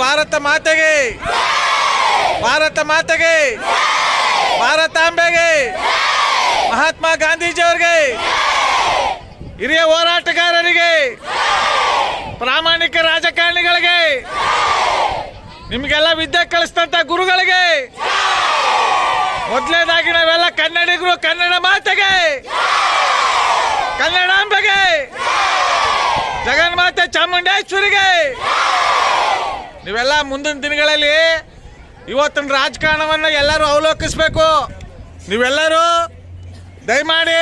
ಭಾರತ ಮಾತೆಗೆ. ಭಾರತ ಮಾತೆಗೆ. ಭಾರತಾಂಬೆಗೆ ಮಹಾತ್ಮ ಗಾಂಧೀಜಿಯವರಿಗೆ. ಹಿರಿಯ ಹೋರಾಟಗಾರರಿಗೆ. ಪ್ರಾಮಾಣಿಕ ರಾಜಕಾರಣಿಗಳಿಗೆ. ನಿಮಗೆಲ್ಲ ವಿದ್ಯೆ ಕಲಿಸ್ತಂತ ಗುರುಗಳಿಗೆ. ಮೊದಲನೇದಾಗಿ ನಾವೆಲ್ಲ ಕನ್ನಡಿಗರು ಕನ್ನಡ ಮಾತೆಗೆ. ಕನ್ನಡಾಂಬೆಗೆ ಜಗನ್ಮಾತೆ ಚಾಮುಂಡೇಶ್ವರಿಗೆ. ನೀವೆಲ್ಲ ಮುಂದಿನ ದಿನಗಳಲ್ಲಿ ಇವತ್ತಿನ ರಾಜಕಾರಣವನ್ನು ಎಲ್ಲರೂ ಅವಲೋಕಿಸ್ಬೇಕು. ನೀವೆಲ್ಲರೂ ದಯಮಾಡಿ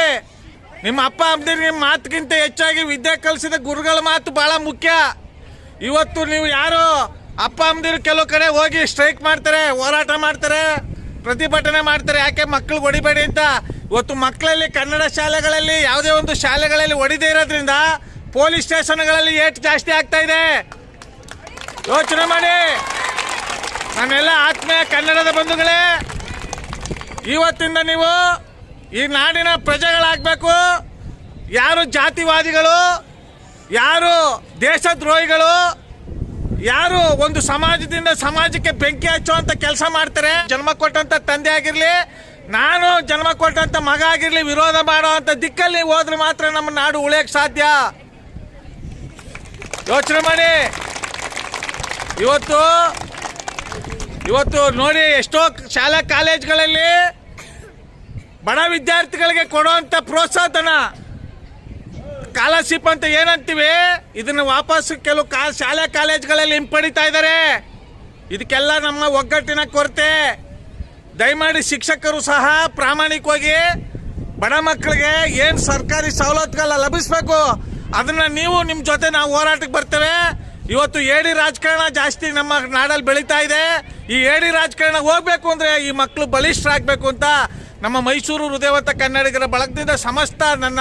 ನಿಮ್ಮ ಅಪ್ಪ ಅಮ್ಮದಿರು ನಿಮ್ಮ ಮಾತುಗಿಂತ ಹೆಚ್ಚಾಗಿ ವಿದ್ಯೆ ಕಲಿಸಿದ ಗುರುಗಳ ಮಾತು ಭಾಳ ಮುಖ್ಯ. ಇವತ್ತು ನೀವು ಯಾರು? ಅಪ್ಪ ಅಮ್ಮದಿರು ಕೆಲವು ಕಡೆ ಹೋಗಿ ಸ್ಟ್ರೈಕ್ ಮಾಡ್ತಾರೆ, ಹೋರಾಟ ಮಾಡ್ತಾರೆ, ಪ್ರತಿಭಟನೆ ಮಾಡ್ತಾರೆ, ಯಾಕೆ ಮಕ್ಕಳು ಹೊಡಿಬೇಡಿ ಅಂತ. ಇವತ್ತು ಮಕ್ಕಳಲ್ಲಿ ಕನ್ನಡ ಶಾಲೆಗಳಲ್ಲಿ ಯಾವುದೇ ಒಂದು ಶಾಲೆಗಳಲ್ಲಿ ಹೊಡಿದೇ ಇರೋದ್ರಿಂದ ಪೊಲೀಸ್ ಸ್ಟೇಷನ್ಗಳಲ್ಲಿ ಏಟು ಜಾಸ್ತಿ ಆಗ್ತಾ ಇದೆ. ಯೋಚನೆ ಮಾಡಿ. ನನ್ನೆಲ್ಲ ಆತ್ಮೀಯ ಕನ್ನಡದ ಬಂಧುಗಳೇ, ಇವತ್ತಿಂದ ನೀವು ಈ ನಾಡಿನ ಪ್ರಜೆಗಳಾಗಬೇಕು. ಯಾರು ಜಾತಿವಾದಿಗಳು, ಯಾರು ದೇಶದ್ರೋಹಿಗಳು, ಯಾರು ಒಂದು ಸಮಾಜದಿಂದ ಸಮಾಜಕ್ಕೆ ಬೆಂಕಿ ಹಚ್ಚುವಂತ ಕೆಲಸ ಮಾಡ್ತಾರೆ. ಜನ್ಮ ಕೊಟ್ಟಂತ ತಂದೆ ಆಗಿರಲಿ, ನಾನು ಜನ್ಮ ಕೊಟ್ಟಂತ ಮಗ ಆಗಿರಲಿ, ವಿರೋಧ ಮಾಡೋ ಮಾಡುವಂತ ದಿಕ್ಕಲ್ಲಿ ಹೋದ್ರೆ ಮಾತ್ರ ನಮ್ಮ ನಾಡು ಉಳಿಯಕ್ ಸಾಧ್ಯ. ಯೋಚನೆ ಮಾಡಿ. ಇವತ್ತು ಇವತ್ತು ನೋಡಿ ಎಷ್ಟೋ ಶಾಲಾ ಕಾಲೇಜ್ಗಳಲ್ಲಿ ಬಡ ವಿದ್ಯಾರ್ಥಿಗಳಿಗೆ ಕೊಡುವಂಥ ಪ್ರೋತ್ಸಾಹಧನ, ಸ್ಕಾಲರ್ಶಿಪ್ ಅಂತ ಏನಂತೀವಿ, ಇದನ್ನ ವಾಪಸ್ ಕೆಲವು ಕಾ, ಶಾಲಾ ಕಾಲೇಜ್ಗಳಲ್ಲಿ ಹಿಂಪಡಿತಾ ಇದ್ದಾರೆ. ಇದಕ್ಕೆಲ್ಲ ನಮ್ಮ ಒಗ್ಗಟ್ಟಿನ ಕೊರತೆ. ದಯಮಾಡಿ ಶಿಕ್ಷಕರು ಸಹ ಪ್ರಾಮಾಣಿಕವಾಗಿ ಬಡ ಮಕ್ಕಳಿಗೆ ಏನು ಸರ್ಕಾರಿ ಸವಲತ್ತುಗಳ ಲಭಿಸಬೇಕು, ಅದನ್ನ ನೀವು ನಿಮ್ಮ ಜೊತೆ ನಾವು ಹೋರಾಟಕ್ಕೆ ಬರ್ತೇವೆ. ಇವತ್ತು ಏಡಿ ರಾಜಕಾರಣ ಜಾಸ್ತಿ ನಮ್ಮ ನಾಡಲ್ಲಿ ಬೆಳೀತಾ ಇದೆ. ಈ ಏಡಿ ರಾಜಕಾರಣ ಹೋಗ್ಬೇಕು ಅಂದ್ರೆ ಈ ಮಕ್ಕಳು ಬಲಿಷ್ಠರಾಗಬೇಕು ಅಂತ ನಮ್ಮ ಮೈಸೂರು ಹೃದಯವಂತ ಕನ್ನಡಿಗರ ಬಳಗದಿಂದ ಸಮಸ್ತ ನನ್ನ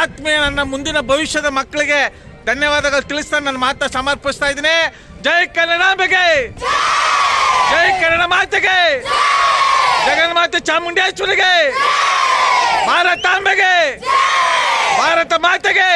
ಆತ್ಮೀಯ, ನನ್ನ ಮುಂದಿನ ಭವಿಷ್ಯದ ಮಕ್ಕಳಿಗೆ ಧನ್ಯವಾದಗಳು ತಿಳಿಸ್ತಾ ನನ್ನ ಮಾತ ಸಮರ್ಪಿಸ್ತಾ ಇದ್ದೀನಿ. ಜೈ ಕನ್ನಡಾಂಬೆಗೆ ಜೈ ಕನ್ನಡ ಮಾತೆಗೆ! ಜಗನ್ಮಾತೆ ಚಾಮುಂಡೇಶ್ವರಿಗೆ! ಭಾರತಾಂಬೆಗೆ! ಭಾರತ ಮಾತೆಗೆ!